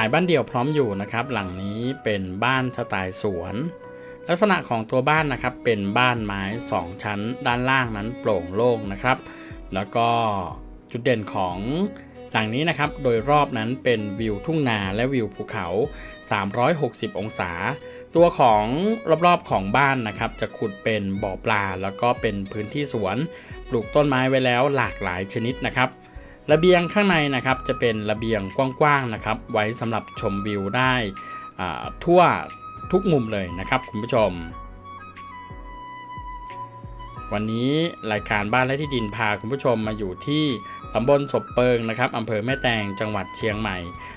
ายบ้านเดี่ยวพร้อมอยู่นะครับ หลังนี้เป็นบ้านสไตล์สวน ลักษณะของตัวบ้านนะครับเป็นบ้านไม้ 2 ชั้น ด้านล่างนั้นโปร่งโล่งนะครับ แล้วก็จุดเด่นของหลังนี้นะครับโดยรอบนั้นเป็นวิวทุ่งนาและวิวภูเขา 360 องศา ตัวของรอบๆของบ้านนะครับจะขุดเป็นบ่อปลา แล้วก็เป็นพื้นที่สวน ปลูกต้นไม้ไว้แล้วหลากหลายชนิดนะครับ ระเบียงข้างในนะครับจะเป็นระเบียงกว้างๆนะครับ ไว้สำหรับชมวิวได้ทั่วทุกมุมเลยนะครับคุณผู้ชม วันนี้รายการบ้านและที่ดินพาคุณผู้ชมมาอยู่ที่ตำบลศพเปิงนะครับอำเภอแม่แตงจังหวัดเชียงใหม่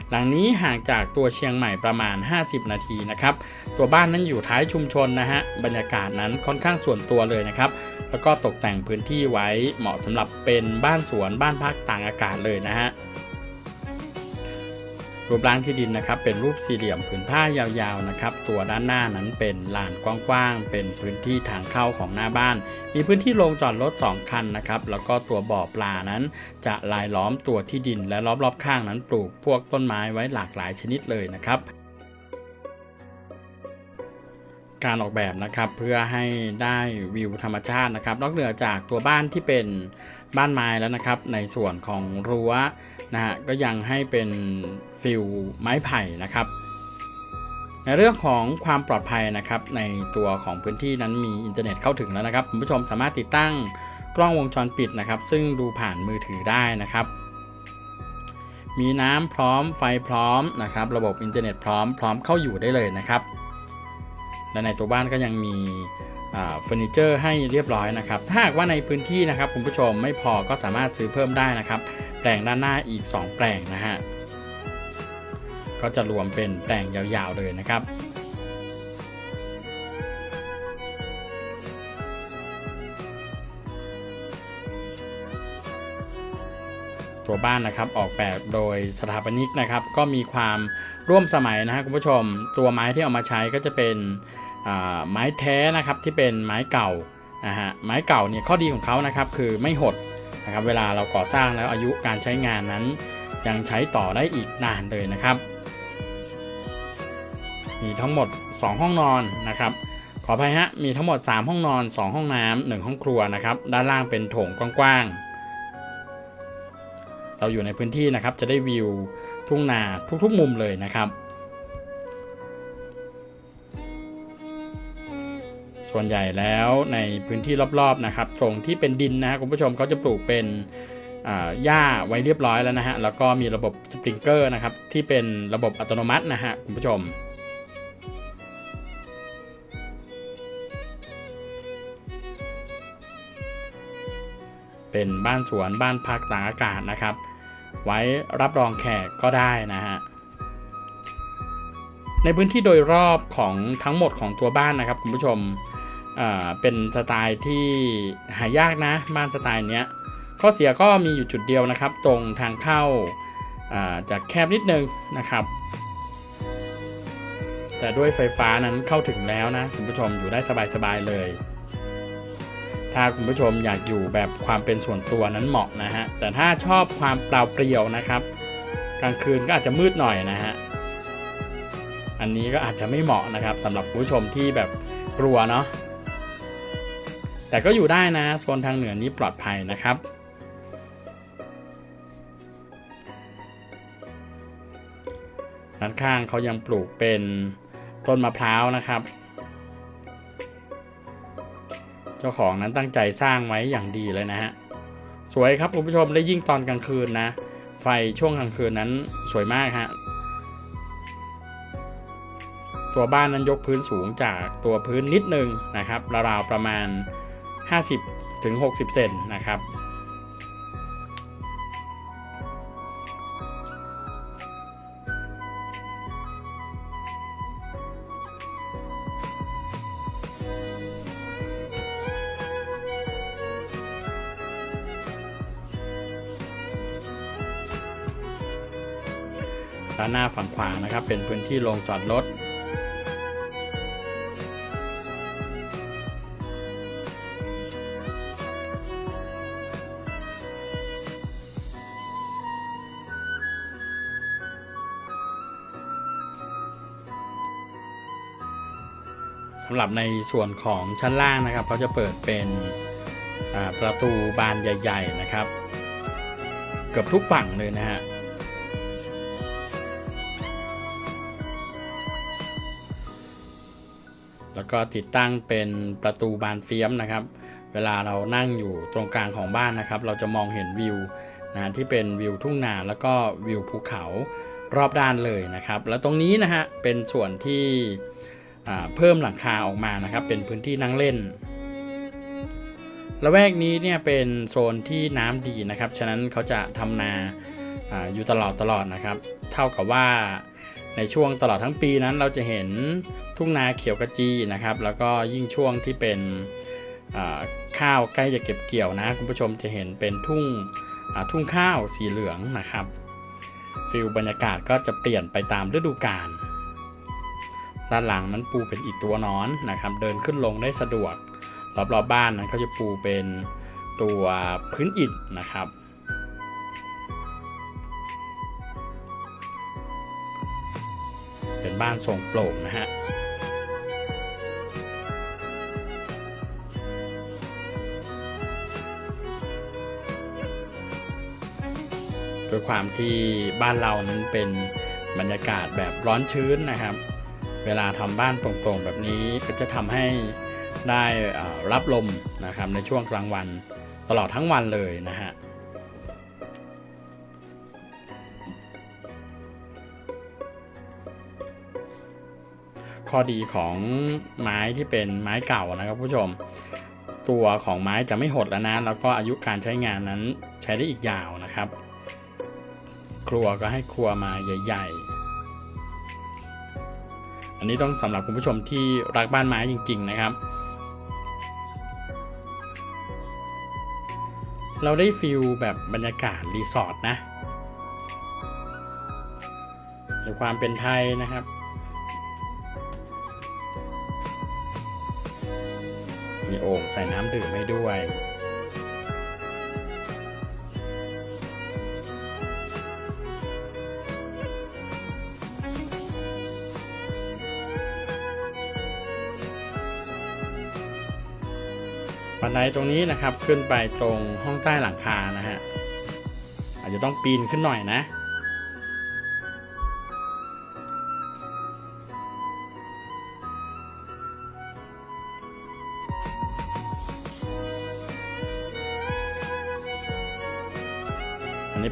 หลังนี้ห่างจากตัวเชียงใหม่ประมาณ 50 นาทีนะครับ ตัวบ้านนั้นอยู่ท้ายชุมชนนะฮะบรรยากาศนั้นค่อนข้างส่วนตัวเลยนะครับ แล้วก็ตกแต่งพื้นที่ไว้เหมาะสำหรับเป็นบ้านสวนบ้านพักต่างอากาศเลยนะฮะ รูปร่างที่ดินนะครับเป็นรูปสี่เหลี่ยมผืนผ้ายาวๆนะครับตัวด้านหน้านั้นเป็นลานกว้างๆเป็นพื้นที่ทางเข้าของหน้าบ้าน มีพื้นที่โรงจอดรถ 2 คันนะครับแล้วก็ตัวบ่อปลานั้น จะลายล้อมตัวที่ดินและรอบๆข้างนั้นปลูกพวกต้นไม้ไว้หลากหลายชนิดเลยนะครับ การออกแบบนะครับ เพื่อให้ได้วิวธรรมชาตินะครับ นอกเหนือจากตัวบ้านที่เป็นบ้านไม้แล้วนะครับ ในส่วนของรั้วนะฮะก็ยังให้เป็นฟิลไม้ไผ่นะครับ ในเรื่องของความปลอดภัยนะครับ ในตัวของพื้นที่นั้นมีอินเทอร์เน็ตเข้าถึงแล้วนะครับคุณผู้ชมสามารถติดตั้งกล้องวงจรปิดนะครับ ซึ่งดูผ่านมือถือได้นะครับมีน้ำพร้อมไฟพร้อมนะครับ ระบบอินเทอร์เน็ตพร้อมพร้อมเข้าอยู่ได้เลยนะครับ และในตัวบ้านก็ยังมีเฟอร์นิเจอร์ให้เรียบร้อยนะครับ ถ้าหากว่าในพื้นที่นะครับคุณผู้ชมไม่พอก็สามารถซื้อเพิ่มได้นะครับ แปลงด้านหน้าอีก 2 แปลงนะฮะ ก็จะรวมเป็นแปลงยาวๆเลยนะครับ ตัวบ้านนะครับ ออกแบบโดยสถาปนิกนะครับ ก็มีความร่วมสมัยนะฮะคุณผู้ชม ตัวไม้ที่เอามาใช้ก็จะเป็นไม้แท้นะครับที่เป็นไม้เก่านะฮะไม้เก่าเนี่ยข้อดีของเขานะครับคือไม่หดนะครับเวลาเราก่อสร้างแล้วอายุการใช้งานนั้น ยังใช้ต่อได้อีกนานเลยนะครับ มีทั้งหมด 2 ห้องนอนนะครับขออภัยฮะมีทั้งหมด 3 ห้องนอน 2 ห้องน้ำ1ห้องครัวนะครับด้านล่างเป็นโถงกว้างๆ เราอยู่ในพื้นที่นะครับ จะได้วิวทุ่งนาทุกๆมุมเลยนะครับ ส่วนใหญ่แล้วในพื้นที่รอบๆนะครับ ตรงที่เป็นดินนะครับคุณผู้ชมเขาจะปลูกเป็นหญ้าไว้เรียบร้อยแล้วนะฮะ แล้วก็มีระบบสปริงเกอร์นะครับ ที่เป็นระบบอัตโนมัตินะฮะคุณผู้ชม เป็นบ้านสวนบ้านพักต่างอากาศนะครับ ไว้รับรองแขกก็ได้นะฮะในพื้นที่โดยรอบของทั้งหมดของตัวบ้านนะครับคุณผู้ชมเป็นสไตล์ที่หายากนะบ้านสไตล์เนี้ยข้อเสียก็มีอยู่จุดเดียวนะครับ ตรงทางเข้าอ่าจะแคบนิดนึงนะครับ แต่ด้วยไฟฟ้านั้นเข้าถึงแล้วนะคุณผู้ชมอยู่ได้สบายๆเลย ถ้าคุณผู้ชมอยากอยู่แบบความเป็นส่วนตัวนั้นเหมาะนะฮะ แต่ถ้าชอบความเปล่าเปลี่ยวนะครับ กลางคืนก็อาจจะมืดหน่อยนะฮะ อันนี้ก็อาจจะไม่เหมาะนะครับสำหรับผู้ชมที่แบบกลัวเนาะ แต่ก็อยู่ได้นะโซนทางเหนือนี้ปลอดภัยนะครับด้านข้างเขายังปลูกเป็นต้นมะพร้าวนะครับ เจ้าของนั้นตั้งใจสร้างไว้อย่างดีเลยนะฮะสวยครับคุณผู้ชมและยิ่งตอนกลางคืนนะ ไฟช่วงกลางคืนนั้นสวยมากฮะตัวบ้านนั้นยกพื้นสูงจากตัวพื้นนิดนึงนะครับราวๆประมาณ 50ถึง60 เซนนะครับ หน้าฝั่งขวานะครับ เป็นพื้นที่โรงจอดรถ สำหรับในส่วนของชั้นล่างนะครับเขาจะเปิดเป็นประตูบานใหญ่ ๆ นะครับ เกือบทุกฝั่งเลยนะฮะ แล้วก็ติดตั้งเป็นประตูบานเฟียมนะครับ เวลาเรานั่งอยู่ตรงกลางของบ้านนะครับ เราจะมองเห็นวิวนะที่เป็นวิวทุ่งนาแล้วก็วิวภูเขารอบด้านเลยนะครับ แล้วตรงนี้นะฮะเป็นส่วนที่เพิ่มหลังคาออกมานะครับ เป็นพื้นที่นั่งเล่นละแวกนี้เนี่ยเป็นโซนที่น้ำดีนะครับ ฉะนั้นเขาจะทำนาอาอยู่ตลอดตลอดนะครับ เท่ากับว่า ในช่วงตลอดทั้งปีนั้นเราจะเห็นทุ่งนาเขียวกระจีนะครับ แล้วก็ยิ่งช่วงที่เป็นข้าวใกล้จะเก็บเกี่ยวนะ คุณผู้ชมจะเห็นเป็นทุ่งทุ่งข้าวสีเหลืองนะครับฟิลบรรยากาศก็จะเปลี่ยนไปตามฤดูกาลด้านหลังนั้นปูเป็นอิฐตัวนอนนะครับ เดินขึ้นลงได้สะดวก รอบๆบบ้านนั้นเขาจะปูเป็นตัวพื้นอิฐนะครับ บ้านทรงโปร่งนะฮะด้วยความที่บ้านเรานั้นเป็นบรรยากาศแบบร้อนชื้นนะครับ เวลาทำบ้านโปร่งๆแบบนี้ก็จะทำให้ได้รับลมนะครับในช่วงกลางวันตลอดทั้งวันเลยนะฮะ ข้อดีของไม้ที่เป็นไม้เก่านะครับผู้ชม ตัวของไม้จะไม่หดแล้วนะ แล้วก็อายุการใช้งานนั้นใช้ได้อีกยาวนะครับ ครัวก็ให้ครัวมาใหญ่ ๆ อันนี้ต้องสำหรับคุณผู้ชมที่รักบ้านไม้จริง ๆ นะครับ เราได้ฟิลแบบบรรยากาศรีสอร์ทนะในความเป็นไทยนะครับ มีโอ่งใส่น้ำดื่มให้ด้วย บันไดตรงนี้นะครับขึ้นไปตรงห้องใต้หลังคานะฮะ อาจจะต้องปีนขึ้นหน่อยนะ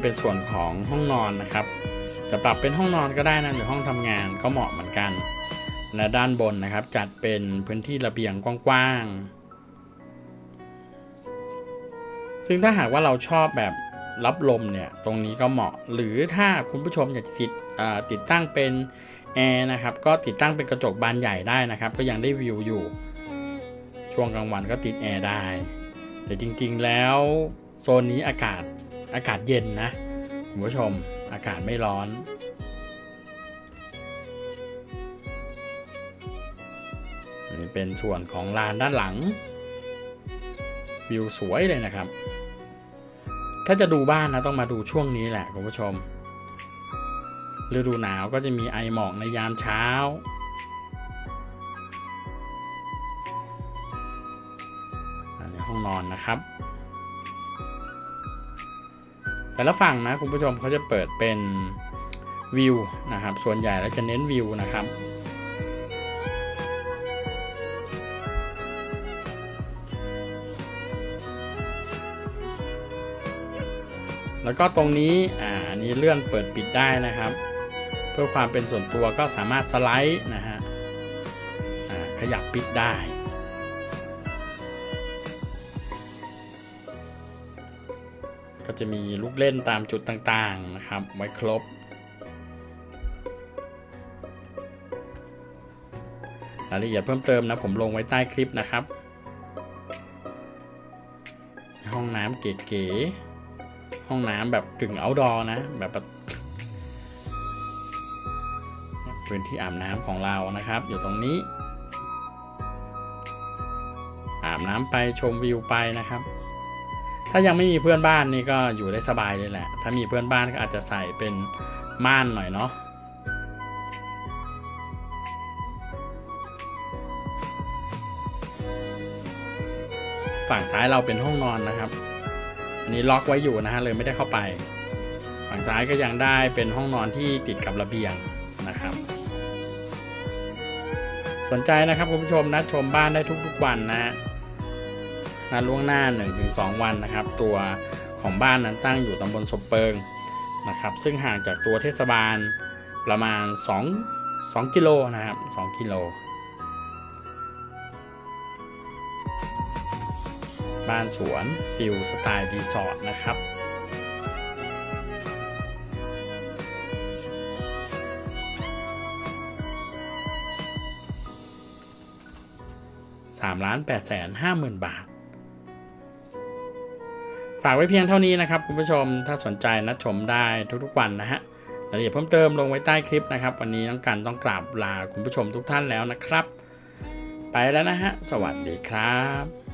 เป็นส่วนของห้องนอนนะครับ จะปรับเป็นห้องนอนก็ได้นะหรือห้องทำงานก็เหมาะเหมือนกัน และด้านบนนะครับ จัดเป็นพื้นที่ระเบียงกว้างๆซึ่งถ้าหากว่าเราชอบแบบรับลมเนี่ยตรงนี้ก็เหมาะ หรือถ้าคุณผู้ชมอยากจะติดติดตั้งเป็นแอร์นะครับก็ติดตั้งเป็นกระจกบานใหญ่ได้นะครับ ก็ยังได้วิวอยู่ ช่วงกลางวันก็ติดแอร์ได้ แต่จริงๆแล้วโซนนี้อากาศ อากาศเย็นนะคุณผู้ชมอากาศไม่ร้อนนนี้เป็นส่วนของลานด้านหลัง วิวสวยเลยนะครับ ถ้าจะดูบ้านนะต้องมาดูช่วงนี้แหละคุณผู้ชม ฤดูหนาวก็จะมีไอหมอกในยามเช้าอันนี้ห้องนอนนะครับ แต่ละฝั่งนะคุณผู้ชมเขาจะเปิดเป็นวิวนะครับ ส่วนใหญ่แล้วจะเน้นวิวนะครับ แล้วก็ตรงนี้อ่านี้เลื่อนเปิดปิดได้นะครับ เพื่อความเป็นส่วนตัวก็สามารถสไลด์นะฮะขยับปิดได้ ก็จะมีลูกเล่นตามจุดต่างๆนะครับ ไว้ครบ รายละเอียดเพิ่มเติมนะผมลงไว้ใต้คลิปนะครับ ห้องน้ำเก๋ๆห้องน้ำแบบกึ่ง outdoor นะ แบบพื้นที่อาบน้ำของเรานะครับ อยู่ตรงนี้อาบน้ำไปชมวิวไปนะครับ ถ้ายังไม่มีเพื่อนบ้านนี่ก็อยู่ได้สบายเลยแหละ ถ้ามีเพื่อนบ้านก็อาจจะใส่เป็นม่านหน่อยเนาะฝั่งซ้ายเราเป็นห้องนอนนะครับ อันนี้ล็อกไว้อยู่นะฮะเลยไม่ได้เข้าไป ฝั่งซ้ายก็ยังได้เป็นห้องนอนที่ติดกับระเบียงนะครับ สนใจนะครับคุณผู้ชมนะัดชมบ้านได้ทุกๆวันนะฮะ นัดล่วงหน้า 1-2 วันนะครับ ตัวของบ้านนั้นตั้งอยู่ตำบลศพเปิงนะครับซึ่งห่างจากตัวเทศบาลประมาณ 2 2กิโลนะครับ2กิโลบ้านสวนฟิลสไตล์รีสอร์ทนะครับ3ล้าน8แสน5หมื่นบาท ฝากไว้เพียงเท่านี้นะครับคุณผู้ชมถ้าสนใจนัดชมได้ทุกๆวันนะฮะรายละเอียดเพิ่มเติมลงไว้ใต้คลิปนะครับ วันนี้ต้องการต้องกราบลาคุณผู้ชมทุกท่านแล้วนะครับ ไปแล้วนะฮะ สวัสดีครับ